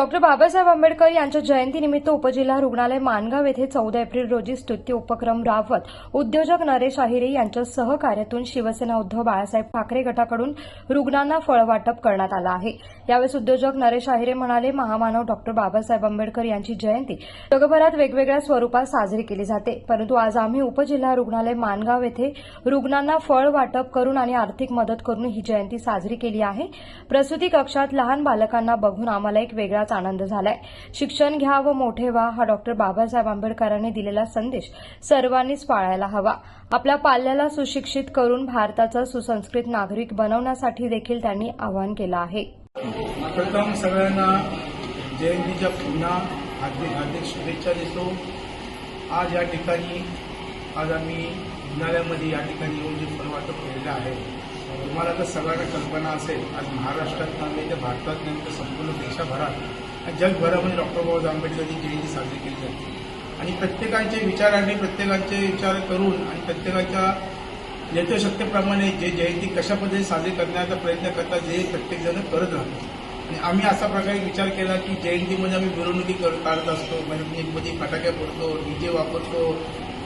Doctor Babasaheb Ambedkar यांच्या जयंतीनिमित्त उपजिल्हा रुग्णालय मानगाव येथे चौदा एप्रिल रोजी स्तुत्य उपक्रम राबवत उद्योजक नरेश आहिरे यांच्या सहकार्यातून शिवसेना उद्धव बाळासाहेब ठाकरे गटाकडून रुग्णांना फळवाटप करण्यात आलं आहे. यावेळेस उद्योजक नरेश आहिरे म्हणाले महामानव डॉक्टर बाबासाहेब आंबेडकर यांची जयंती जगभरात वेगवेगळ्या स्वरूपात साजरी केली जाते. परंतु आज आम्ही उपजिल्हा रुग्णालय मानगाव येथे रुग्णांना फळ वाटप करून आणि आर्थिक मदत करून ही जयंती साजरी केली आहे. प्रसूती कक्षात लहान बालकांना बघून आम्हाला एक वेगळाच आनंद झालाय. शिक्षण घ्या व मोठे व्हा हा डॉक्टर बाबासाहेब आंबेडकरांनी दिलेला संदेश सर्वांनीच पाळायला हवा. आपल्या पाल्याला सुशिक्षित करून भारताचा सुसंस्कृत नागरिक बनवण्यासाठी देखील त्यांनी आवाहन केलं आहे. प्रथम सगळ्यांना जयंतीच्या पुन्हा हार्दिक हार्दिक शुभेच्छा देतो. आज या ठिकाणी आज आम्ही रुग्णालयामध्ये या ठिकाणी येऊन जे फलवाटप केलेलं आहे तुम्हाला तर सगळ्यांना कल्पना असेल आज महाराष्ट्रात म्हणजे नव्हे तर भारतात नाही तर संपूर्ण देशाभरात आणि जगभरामध्ये डॉक्टर बाबासाहेब आंबेडकरची जयंती साजरी केली जाते. आणि प्रत्येकांचे विचार आणि प्रत्येकाचे विचार करून आणि प्रत्येकाच्या यथशक्तीप्रमाणे जे जयंती कशा पद्धतीने साजरी करण्याचा प्रयत्न करतात जे प्रत्येकजण करत राहतो आणि आम्ही असा प्रकारे विचार केला की जयंतीमध्ये आम्ही मिरवणुकी कर- काढत असतो म्हणजे फटाके फोडतो डीजे वापरतो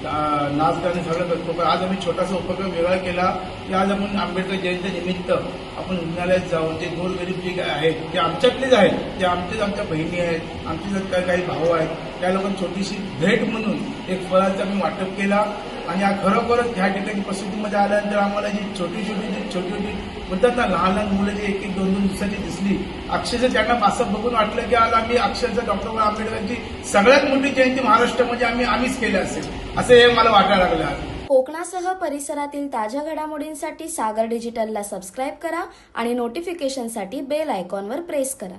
नाच करणे सगळं करतो. पण आज आम्ही छोटासा उपक्रम वेगळा केला की आज आपण आंबेडकर जयंती निमित्त आपण रुग्णालयात जाऊन जे गोरगरीब जे काय आहेत ते आमच्यातलेच आहेत ते आमचेच आमच्या बहिणी आहेत आमचेच काही काही भाऊ आहेत त्या लोकांना छोटीशी भेट म्हणून एक फळाचं आम्ही वाटप केला. आणि हा खरोखरच ह्या ठिकाणी प्रसिद्धीमध्ये आल्यानंतर आम्हाला जी छोटी छोटी जी छोटी छोटी म्हणतात ना लहान लहान मुलं जी एक एक दोन दोन दिवसाची दिसली अक्षरशः त्यांना असं बघून वाटलं की आज आम्ही अक्षरशः डॉक्टर बाबासाहेब आंबेडकरांची सगळ्यात मोठी जयंती महाराष्ट्रामध्ये आम्ही आम्हीच केली असेल. असं हे मला वाटायला लागलं. आज कोकणासह परिसरातील ताज्या घडामोडींसाठी सागर डिजिटलला सबस्क्राईब करा आणि नोटिफिकेशनसाठी बेल आयकॉनवर प्रेस करा.